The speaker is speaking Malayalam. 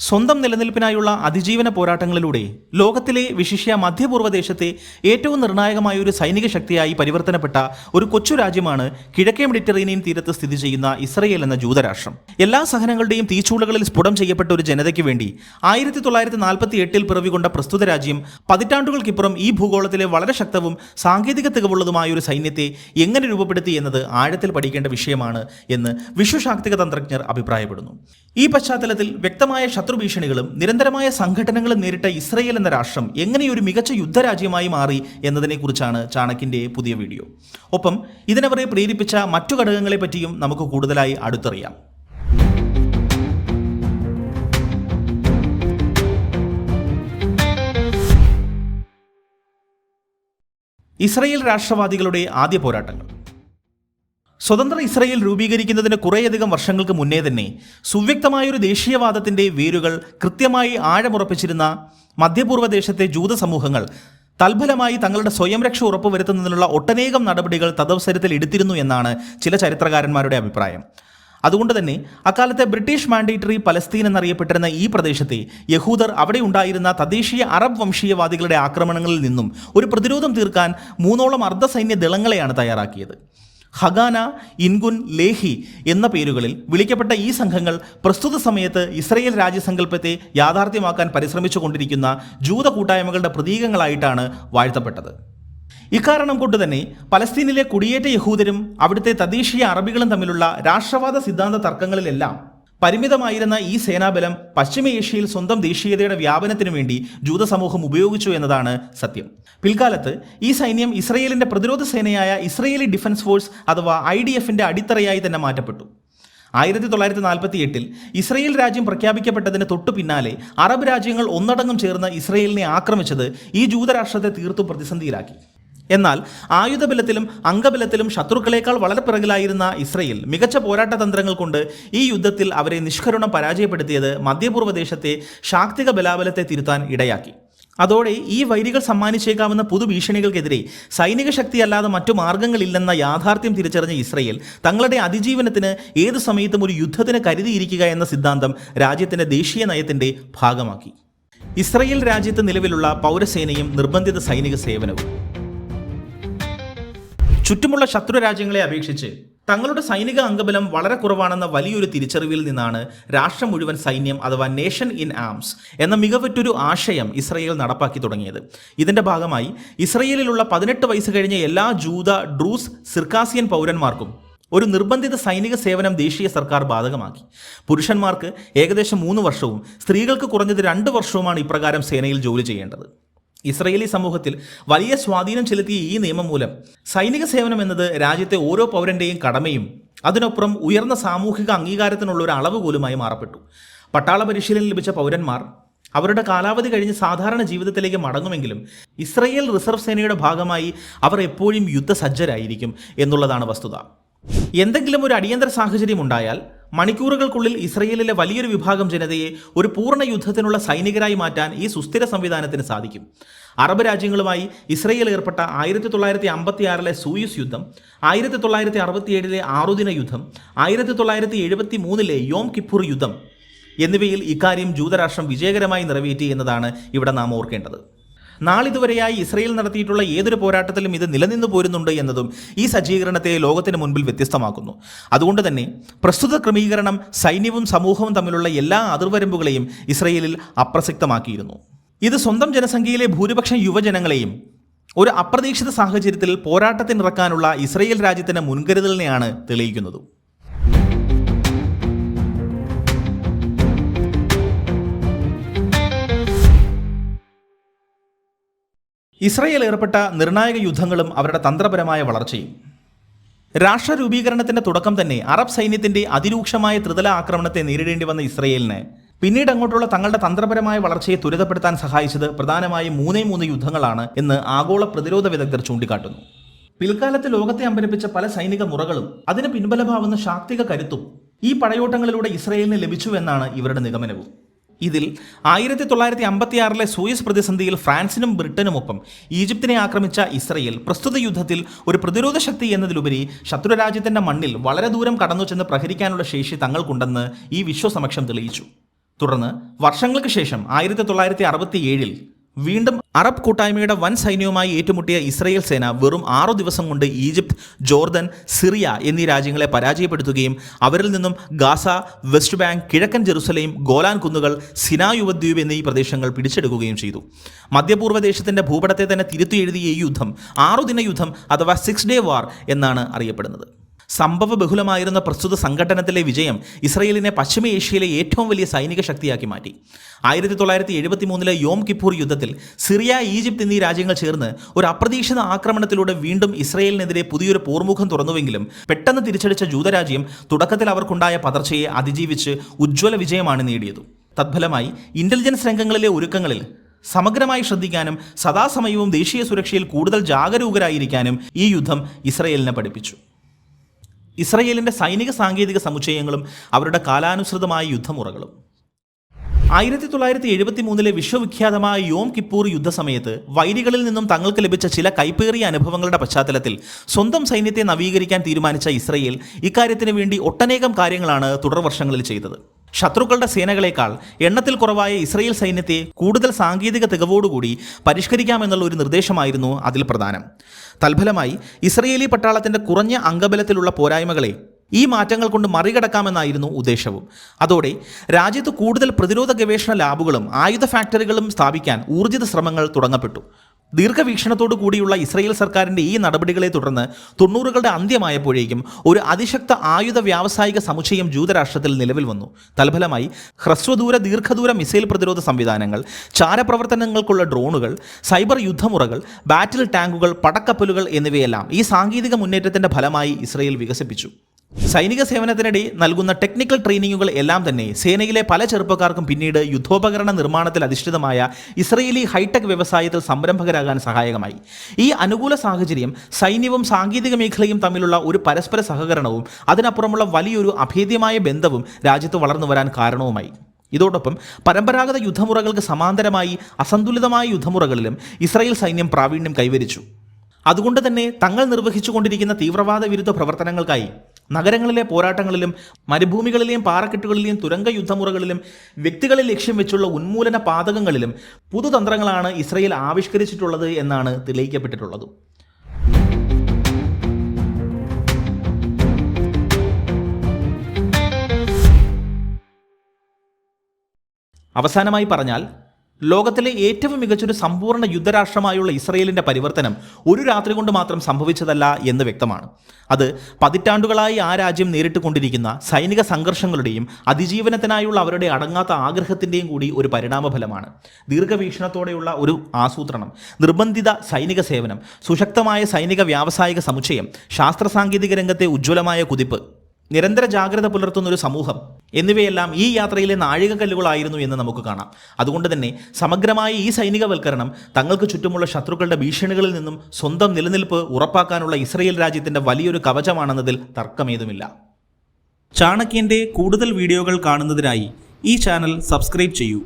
സ്വന്തം നിലനിൽപ്പിനായുള്ള അതിജീവന പോരാട്ടങ്ങളിലൂടെ ലോകത്തിലെ വിശിഷ്യ മധ്യപൂർവ ദേശത്തെ ഏറ്റവും നിർണായകമായ ഒരു സൈനിക ശക്തിയായി പരിവർത്തനപ്പെട്ട ഒരു കൊച്ചു രാജ്യമാണ് കിഴക്കേ മെഡിറ്ററേനിയൻ തീരത്ത് സ്ഥിതി ചെയ്യുന്ന ഇസ്രയേൽ എന്ന ജൂതരാഷ്ട്രം. എല്ലാ സഹനങ്ങളുടെയും തീച്ചൂളകളിൽ സ്ഫുടം ചെയ്യപ്പെട്ട ഒരു ജനതയ്ക്ക് വേണ്ടി ആയിരത്തി തൊള്ളായിരത്തി നാൽപ്പത്തി എട്ടിൽ പിറവികൊണ്ട പ്രസ്തുത രാജ്യം പതിറ്റാണ്ടുകൾക്കിപ്പുറം ഈ ഭൂഗോളത്തിലെ വളരെ ശക്തവും സാങ്കേതിക തികവുള്ളതുമായ ഒരു സൈന്യത്തെ എങ്ങനെ രൂപപ്പെടുത്തി എന്നത് ആഴത്തിൽ പഠിക്കേണ്ട വിഷയമാണ് എന്ന് വിശ്വശാക്തിക തന്ത്രജ്ഞർ അഭിപ്രായപ്പെടുന്നു. ഈ പശ്ചാത്തലത്തിൽ വ്യക്തമായ ശത്രുഭീഷണികളും നിരന്തരമായ സംഘടനകളും നേരിട്ട ഇസ്രയേൽ എന്ന രാഷ്ട്രം എങ്ങനെയൊരു മികച്ച യുദ്ധരാജ്യമായി മാറി എന്നതിനെക്കുറിച്ചാണ് ചാണക്കിന്റെ പുതിയ വീഡിയോ. ഒപ്പം ഇതിനവരെ പ്രേരിപ്പിച്ച മറ്റു ഘടകങ്ങളെ പറ്റിയും നമുക്ക് കൂടുതലായി അടുത്തറിയാം. ഇസ്രയേൽ രാഷ്ട്രവാദികളുടെ ആദ്യ പോരാട്ടങ്ങൾ. സ്വതന്ത്ര ഇസ്രയേൽ രൂപീകരിക്കുന്നതിന് കുറേയധികം വർഷങ്ങൾക്ക് മുന്നേ തന്നെ സുവ്യക്തമായൊരു ദേശീയവാദത്തിന്റെ വേരുകൾ കൃത്യമായി ആഴമുറപ്പിച്ചിരുന്ന മധ്യപൂർവദേശത്തെ ജൂത സമൂഹങ്ങൾ തൽഫലമായി തങ്ങളുടെ സ്വയംരക്ഷ ഉറപ്പുവരുത്തുന്നതിനുള്ള ഒട്ടനേകം നടപടികൾ തദവസരത്തിൽ എടുത്തിരുന്നു എന്നാണ് ചില ചരിത്രകാരന്മാരുടെ അഭിപ്രായം. അതുകൊണ്ട് തന്നെ അക്കാലത്തെ ബ്രിട്ടീഷ് മാൻഡേറ്ററി പലസ്തീൻ എന്നറിയപ്പെട്ടിരുന്ന ഈ പ്രദേശത്തെ യഹൂദർ അവിടെ ഉണ്ടായിരുന്ന തദ്ദേശീയ അറബ് വംശീയവാദികളുടെ ആക്രമണങ്ങളിൽ നിന്നും ഒരു പ്രതിരോധം തീർക്കാൻ മൂന്നോളം അർദ്ധസൈന്യ ദളങ്ങളെയാണ് തയ്യാറാക്കിയത്. ഹഗാന ഇൻഗുൻ ലേഹി എന്ന പേരുകളിൽ വിളിക്കപ്പെട്ട ഈ സംഘങ്ങൾ പ്രസ്തുത സമയത്ത് ഇസ്രയേൽ രാജ്യസങ്കല്പത്തെ യാഥാർത്ഥ്യമാക്കാൻ പരിശ്രമിച്ചു കൊണ്ടിരിക്കുന്ന ജൂത കൂട്ടായ്മകളുടെ പ്രതീകങ്ങളായിട്ടാണ് വാഴ്ത്തപ്പെട്ടത്. ഇക്കാരണം കൊണ്ട് തന്നെ പലസ്തീനിലെ കുടിയേറ്റ യഹൂദരും അവിടുത്തെ തദ്ദേശീയ അറബികളും തമ്മിലുള്ള രാഷ്ട്രവാദ സിദ്ധാന്ത തർക്കങ്ങളിലെല്ലാം പരിമിതമായിരുന്ന ഈ സേനാബലം പശ്ചിമ ഏഷ്യയിൽ സ്വന്തം ദേശീയതയുടെ വ്യാപനത്തിനു വേണ്ടി ജൂത സമൂഹം ഉപയോഗിച്ചു എന്നതാണ് സത്യം. പിൽക്കാലത്ത് ഈ സൈന്യം ഇസ്രയേലിന്റെ പ്രതിരോധ സേനയായ ഇസ്രയേലി ഡിഫൻസ് ഫോഴ്സ് അഥവാ ഐ ഡി എഫിന്റെ അടിത്തറയായി തന്നെ മാറ്റപ്പെട്ടു. ആയിരത്തി തൊള്ളായിരത്തി നാൽപ്പത്തി എട്ടിൽ ഇസ്രയേൽ രാജ്യം പ്രഖ്യാപിക്കപ്പെട്ടതിന് തൊട്ടു പിന്നാലെ അറബ് രാജ്യങ്ങൾ ഒന്നടങ്കം ചേർന്ന് ഇസ്രയേലിനെ ആക്രമിച്ചത് ഈ ജൂതരാഷ്ട്രത്തെ തീർത്തും പ്രതിസന്ധിയിലാക്കി. എന്നാൽ ആയുധബലത്തിലും അംഗബലത്തിലും ശത്രുക്കളേക്കാൾ വളരെ പിറകിലായിരുന്ന ഇസ്രയേൽ മികച്ച പോരാട്ട തന്ത്രങ്ങൾ കൊണ്ട് ഈ യുദ്ധത്തിൽ അവരെ നിഷ്കരുണം പരാജയപ്പെടുത്തിയത് മധ്യപൂർവ ദേശത്തെ ശാക്തിക ബലാബലത്തെ തിരുത്താൻ ഇടയാക്കി. അതോടെ ഈ വൈരികൾ സമ്മാനിച്ചേക്കാവുന്ന പുതുഭീഷണികൾക്കെതിരെ സൈനിക ശക്തിയല്ലാതെ മറ്റു മാർഗങ്ങളില്ലെന്ന യാഥാർത്ഥ്യം തിരിച്ചറിഞ്ഞ ഇസ്രയേൽ തങ്ങളുടെ അതിജീവനത്തിന് ഏതു സമയത്തും ഒരു യുദ്ധത്തിന് കരുതിയിരിക്കുക എന്ന സിദ്ധാന്തം രാജ്യത്തിന്റെ ദേശീയ നയത്തിന്റെ ഭാഗമാക്കി. ഇസ്രയേൽ രാജ്യത്ത് നിലവിലുള്ള പൗരസേനയും നിർബന്ധിത സൈനിക സേവനവും. ചുറ്റുമുള്ള ശത്രു രാജ്യങ്ങളെ അപേക്ഷിച്ച് തങ്ങളുടെ സൈനിക അംഗബലം വളരെ കുറവാണെന്ന വലിയൊരു തിരിച്ചറിവിൽ നിന്നാണ് രാഷ്ട്രം മുഴുവൻ സൈന്യം അഥവാ നേഷൻ ഇൻ ആംസ് എന്ന മികവറ്റൊരു ആശയം ഇസ്രയേൽ നടപ്പാക്കി തുടങ്ങിയത്. ഇതിന്റെ ഭാഗമായി ഇസ്രയേലിലുള്ള പതിനെട്ട് വയസ്സ് കഴിഞ്ഞ എല്ലാ ജൂത ഡ്രൂസ് സിർക്കാസിയൻ പൗരന്മാർക്കും ഒരു നിർബന്ധിത സൈനിക സേവനം ദേശീയ സർക്കാർ ബാധകമാക്കി. പുരുഷന്മാർക്ക് ഏകദേശം മൂന്ന് വർഷവും സ്ത്രീകൾക്ക് കുറഞ്ഞത് രണ്ട് വർഷവുമാണ് ഇപ്രകാരം സേനയിൽ ജോലി ചെയ്യേണ്ടത്. ഇസ്രയേലി സമൂഹത്തിൽ വലിയ സ്വാധീനം ചെലുത്തിയ ഈ നിയമം മൂലം സൈനിക സേവനം എന്നത് രാജ്യത്തെ ഓരോ പൗരന്റെയും കടമയും അതിനൊപ്പം ഉയർന്ന സാമൂഹിക അംഗീകാരത്തിനുള്ള ഒരു അളവ് പോലുമായി മാറപ്പെട്ടു. പട്ടാള പരിശീലനം ലഭിച്ച പൗരന്മാർ അവരുടെ കാലാവധി കഴിഞ്ഞ് സാധാരണ ജീവിതത്തിലേക്ക് മടങ്ങുമെങ്കിലും ഇസ്രയേൽ റിസർവ് സേനയുടെ ഭാഗമായി അവർ എപ്പോഴും യുദ്ധസജ്ജരായിരിക്കും എന്നുള്ളതാണ് വസ്തുത. എന്തെങ്കിലും ഒരു അടിയന്തര സാഹചര്യം ഉണ്ടായാൽ മണിക്കൂറുകൾക്കുള്ളിൽ ഇസ്രയേലിലെ വലിയൊരു വിഭാഗം ജനതയെ ഒരു പൂർണ യുദ്ധത്തിനുള്ള സൈനികരായി മാറ്റാൻ ഈ സുസ്ഥിര സംവിധാനത്തിന് സാധിക്കും. അറബ് രാജ്യങ്ങളുമായി ഇസ്രയേൽ ഏർപ്പെട്ട ആയിരത്തി തൊള്ളായിരത്തി അമ്പത്തി ആറിലെ സൂയിസ് യുദ്ധം ആയിരത്തി തൊള്ളായിരത്തി അറുപത്തിയേഴിലെ ആറുദിന യുദ്ധം ആയിരത്തി തൊള്ളായിരത്തി എഴുപത്തി മൂന്നിലെ യോം കിപ്പൂർ യുദ്ധം എന്നിവയിൽ ഇക്കാര്യം ജൂതരാഷ്ട്രം വിജയകരമായി നിറവേറ്റി എന്നതാണ് ഇവിടെ നാം ഓർക്കേണ്ടത്. നാളിതുവരെയായി ഇസ്രയേൽ നടത്തിയിട്ടുള്ള ഏതൊരു പോരാട്ടത്തിലും ഇത് നിലനിന്നു പോരുന്നുണ്ട് എന്നതും ഈ സജ്ജീകരണത്തെ ലോകത്തിന് മുൻപിൽ വ്യത്യസ്തമാക്കുന്നു. അതുകൊണ്ട് തന്നെ പ്രസ്തുത ക്രമീകരണം സൈന്യവും സമൂഹവും തമ്മിലുള്ള എല്ലാ അതിർവരമ്പുകളെയും ഇസ്രയേലിൽ അപ്രസക്തമാക്കിയിരുന്നു. ഇത് സ്വന്തം ജനസംഖ്യയിലെ ഭൂരിപക്ഷം യുവജനങ്ങളെയും ഒരു അപ്രതീക്ഷിത സാഹചര്യത്തിൽ പോരാട്ടത്തിനിറക്കാനുള്ള ഇസ്രയേൽ രാജ്യത്തിന്റെ മുൻകരുതലിനെയാണ് തെളിയിക്കുന്നത്. ഇസ്രയേൽ ഏർപ്പെട്ട നിർണായക യുദ്ധങ്ങളും അവരുടെ തന്ത്രപരമായ വളർച്ചയും. രാഷ്ട്ര രൂപീകരണത്തിന്റെ തുടക്കം തന്നെ അറബ് സൈന്യത്തിന്റെ അതിരൂക്ഷമായ ത്രിതല ആക്രമണത്തെ നേരിടേണ്ടി വന്ന ഇസ്രയേലിന് പിന്നീട് അങ്ങോട്ടുള്ള തങ്ങളുടെ തന്ത്രപരമായ വളർച്ചയെ ത്വരിതപ്പെടുത്താൻ സഹായിച്ചത് പ്രധാനമായും മൂന്നേ മൂന്ന് യുദ്ധങ്ങളാണ് എന്ന് ആഗോള പ്രതിരോധ വിദഗ്ധർ ചൂണ്ടിക്കാട്ടുന്നു. പിൽക്കാലത്ത് ലോകത്തെ അമ്പരപ്പിച്ച പല സൈനിക മുറകളും അതിന് പിൻബലമാവുന്ന ശാക്തിക കരുത്തും ഈ പടയോട്ടങ്ങളിലൂടെ ഇസ്രയേലിന് ലഭിച്ചു എന്നാണ് ഇവരുടെ നിഗമനവും. ഇതിൽ ആയിരത്തി തൊള്ളായിരത്തി അമ്പത്തിയാറിലെ സൂയസ് പ്രതിസന്ധിയിൽ ഫ്രാൻസിനും ബ്രിട്ടനുമൊപ്പം ഈജിപ്തിനെ ആക്രമിച്ച ഇസ്രയേൽ പ്രസ്തുത യുദ്ധത്തിൽ ഒരു പ്രതിരോധ ശക്തി എന്നതിലുപരി ശത്രുരാജ്യത്തിന്റെ മണ്ണിൽ വളരെ ദൂരം കടന്നു ചെന്ന് പ്രഹരിക്കാനുള്ള ശേഷി തങ്ങൾക്കുണ്ടെന്ന് ഈ വിശ്വസമക്ഷം തെളിയിച്ചു. തുടർന്ന് വർഷങ്ങൾക്ക് ശേഷം ആയിരത്തി തൊള്ളായിരത്തി അറുപത്തി ഏഴിൽ വീണ്ടും അറബ് കൂട്ടായ്മയുടെ വൻ സൈന്യവുമായി ഏറ്റുമുട്ടിയ ഇസ്രയേൽ സേന വെറും ആറു ദിവസം കൊണ്ട് ഈജിപ്ത് ജോർദൻ സിറിയ എന്നീ രാജ്യങ്ങളെ പരാജയപ്പെടുത്തുകയും അവരിൽ നിന്നും ഗാസ വെസ്റ്റ് ബാങ്ക് കിഴക്കൻ ജെറുസലേം ഗോലാൻ കുന്നുകൾ സിനാ ഉപദ്വീപ് എന്നീ പ്രദേശങ്ങൾ പിടിച്ചെടുക്കുകയും ചെയ്തു. മധ്യപൂർവ ദേശത്തിന്റെ ഭൂപടത്തെ തന്നെ തിരുത്തി എഴുതിയ ഈ യുദ്ധം ആറുദിന യുദ്ധം അഥവാ സിക്സ് ഡേ വാർ എന്നാണ് അറിയപ്പെടുന്നത്. സംഭവ ബഹുലമായിരുന്ന പ്രസ്തുത സംഘടനത്തിലെ വിജയം ഇസ്രയേലിനെ പശ്ചിമ ഏഷ്യയിലെ ഏറ്റവും വലിയ സൈനിക ശക്തിയാക്കി മാറ്റി. ആയിരത്തി തൊള്ളായിരത്തി എഴുപത്തി മൂന്നിലെ യോം കിപ്പൂർ യുദ്ധത്തിൽ സിറിയ ഈജിപ്ത് എന്നീ രാജ്യങ്ങൾ ചേർന്ന് ഒരു അപ്രതീക്ഷിത ആക്രമണത്തിലൂടെ വീണ്ടും ഇസ്രയേലിനെതിരെ പുതിയൊരു പോർമുഖം തുറന്നുവെങ്കിലും പെട്ടെന്ന് തിരിച്ചടിച്ച ജൂതരാജ്യം തുടക്കത്തിൽ അവർക്കുണ്ടായ പതർച്ചയെ അതിജീവിച്ച് ഉജ്ജ്വല വിജയമാണ് നേടിയത്. തത്ഫലമായി ഇന്റലിജൻസ് രംഗങ്ങളിലെ ഒരുക്കങ്ങളിൽ സമഗ്രമായി ശ്രദ്ധിക്കാനും സദാസമയവും ദേശീയ സുരക്ഷയിൽ കൂടുതൽ ജാഗരൂകരായിരിക്കാനും ഈ യുദ്ധം ഇസ്രയേലിനെ പഠിപ്പിച്ചു. ഇസ്രയേലിന്റെ സൈനിക സാങ്കേതിക സമുച്ചയങ്ങളും അവരുടെ കാലാനുസൃതമായ യുദ്ധമുറകളും. ആയിരത്തി തൊള്ളായിരത്തി എഴുപത്തി മൂന്നിലെ വിശ്വവിഖ്യാതമായ യോം കിപ്പൂർ യുദ്ധസമയത്ത് വൈരികളിൽ നിന്നും തങ്ങൾക്ക് ലഭിച്ച ചില കൈപ്പേറിയ അനുഭവങ്ങളുടെ പശ്ചാത്തലത്തിൽ സ്വന്തം സൈന്യത്തെ നവീകരിക്കാൻ തീരുമാനിച്ച ഇസ്രയേൽ ഇക്കാര്യത്തിന് വേണ്ടി ഒട്ടനേകം കാര്യങ്ങളാണ് തുടർവർഷങ്ങളിൽ ചെയ്തത്. ശത്രുക്കളുടെ സേനകളേക്കാൾ എണ്ണത്തിൽ കുറവായ ഇസ്രയേൽ സൈന്യത്തെ കൂടുതൽ സാങ്കേതിക തികവോടുകൂടി പരിഷ്കരിക്കാമെന്നുള്ള ഒരു നിർദ്ദേശമായിരുന്നു അതിൽ പ്രധാനം. തൽഫലമായി ഇസ്രയേലി പട്ടാളത്തിന്റെ കുറഞ്ഞ അംഗബലത്തിലുള്ള പോരായ്മകളെ ഈ മാറ്റങ്ങൾ കൊണ്ട് മറികടക്കാമെന്നായിരുന്നു ഉദ്ദേശവും. അതോടെ രാജ്യത്ത് കൂടുതൽ പ്രതിരോധ ഗവേഷണ ലാബുകളും ആയുധ ഫാക്ടറികളും സ്ഥാപിക്കാൻ ഊർജിത ശ്രമങ്ങൾ തുടങ്ങപ്പെട്ടു. ദീർഘവീക്ഷണത്തോടു കൂടിയുള്ള ഇസ്രയേൽ സർക്കാരിന്റെ ഈ നടപടികളെ തുടർന്ന് തൊണ്ണൂറുകളുടെ അന്ത്യമായപ്പോഴേക്കും ഒരു അതിശക്ത ആയുധ വ്യാവസായിക സമുച്ചയം ജൂതരാഷ്ട്രത്തിൽ നിലവിൽ വന്നു. തൽഫലമായി ഹ്രസ്വദൂര ദീർഘദൂര മിസൈൽ പ്രതിരോധ സംവിധാനങ്ങൾ ചാരപ്രവർത്തനങ്ങൾക്കുള്ള ഡ്രോണുകൾ സൈബർ യുദ്ധമുറകൾ ബാറ്റിൽ ടാങ്കുകൾ പടക്കപ്പലുകൾ എന്നിവയെല്ലാം ഈ സാങ്കേതിക മുന്നേറ്റത്തിന്റെ ഫലമായി ഇസ്രയേൽ വികസിപ്പിച്ചു. സൈനിക സേവനത്തിനിടെ നൽകുന്ന ടെക്നിക്കൽ ട്രെയിനിങ്ങുകൾ എല്ലാം തന്നെ സേനയിലെ പല ചെറുപ്പക്കാർക്കും പിന്നീട് യുദ്ധോപകരണ നിർമ്മാണത്തിൽ അധിഷ്ഠിതമായ ഇസ്രയേലി ഹൈടെക് വ്യവസായത്തിൽ സംരംഭകരാകാൻ സഹായകമായി. ഈ അനുകൂല സാഹചര്യം സൈന്യവും സാങ്കേതിക മേഖലയും തമ്മിലുള്ള ഒരു പരസ്പര സഹകരണവും അതിനപ്പുറമുള്ള വലിയൊരു അഭേദ്യമായ ബന്ധവും രാജ്യത്ത് വളർന്നു വരാൻ കാരണവുമായി. ഇതോടൊപ്പം പരമ്പരാഗത യുദ്ധമുറകൾക്ക് സമാന്തരമായി അസന്തുലിതമായ യുദ്ധമുറകളിലും ഇസ്രായേൽ സൈന്യം പ്രാവീണ്യം കൈവരിച്ചു. അതുകൊണ്ട് തന്നെ തങ്ങൾ നിർവഹിച്ചുകൊണ്ടിരിക്കുന്ന തീവ്രവാദ വിരുദ്ധ പ്രവർത്തനങ്ങൾക്കായി നഗരങ്ങളിലെ പോരാട്ടങ്ങളിലും മരുഭൂമികളിലെയും പാറക്കെട്ടുകളിലെയും തുരങ്ക യുദ്ധമുറകളിലും വ്യക്തികളെ ലക്ഷ്യം വെച്ചുള്ള ഉന്മൂലന പാതകങ്ങളിലും പുതുതന്ത്രങ്ങളാണ് ഇസ്രയേൽ ആവിഷ്കരിച്ചിട്ടുള്ളത് എന്നാണ് തെളിയിക്കപ്പെട്ടിട്ടുള്ളത്. അവസാനമായി പറഞ്ഞാൽ ലോകത്തിലെ ഏറ്റവും മികച്ചൊരു സമ്പൂർണ യുദ്ധരാഷ്ട്രമായുള്ള ഇസ്രയേലിന്റെ പരിവർത്തനം ഒരു രാത്രി കൊണ്ട് മാത്രം സംഭവിച്ചതല്ല എന്ന് വ്യക്തമാണ്. അത് പതിറ്റാണ്ടുകളായി ആ രാജ്യം നേരിട്ട് കൊണ്ടിരിക്കുന്ന സൈനിക സംഘർഷങ്ങളുടെയും അതിജീവനത്തിനായുള്ള അവരുടെ അടങ്ങാത്ത ആഗ്രഹത്തിന്റെയും കൂടി ഒരു പരിണാമഫലമാണ്. ദീർഘവീക്ഷണത്തോടെയുള്ള ഒരു ആസൂത്രണം നിർബന്ധിത സൈനിക സേവനം സുശക്തമായ സൈനിക വ്യാവസായിക സമുച്ചയം ശാസ്ത്ര സാങ്കേതിക രംഗത്തെ ഉജ്ജ്വലമായ കുതിപ്പ് നിരന്തര ജാഗ്രത പുലർത്തുന്ന ഒരു സമൂഹം. എന്നിവയെല്ലാം ഈ യാത്രയിലെ നാഴികക്കല്ലുകളായിരുന്നു എന്ന് നമുക്ക് കാണാം. അതുകൊണ്ട് തന്നെ സമഗ്രമായ ഈ സൈനികവൽക്കരണം തങ്ങൾക്ക് ചുറ്റുമുള്ള ശത്രുക്കളുടെ ഭീഷണികളിൽ നിന്നും സ്വന്തം നിലനിൽപ്പ് ഉറപ്പാക്കാനുള്ള ഇസ്രയേൽ രാജ്യത്തിന്റെ വലിയൊരു കവചമാണെന്നതിൽ തർക്കമേതുമില്ല. ചാണക്യന്റെ കൂടുതൽ വീഡിയോകൾ കാണുന്നതിനായി ഈ ചാനൽ സബ്സ്ക്രൈബ് ചെയ്യൂ.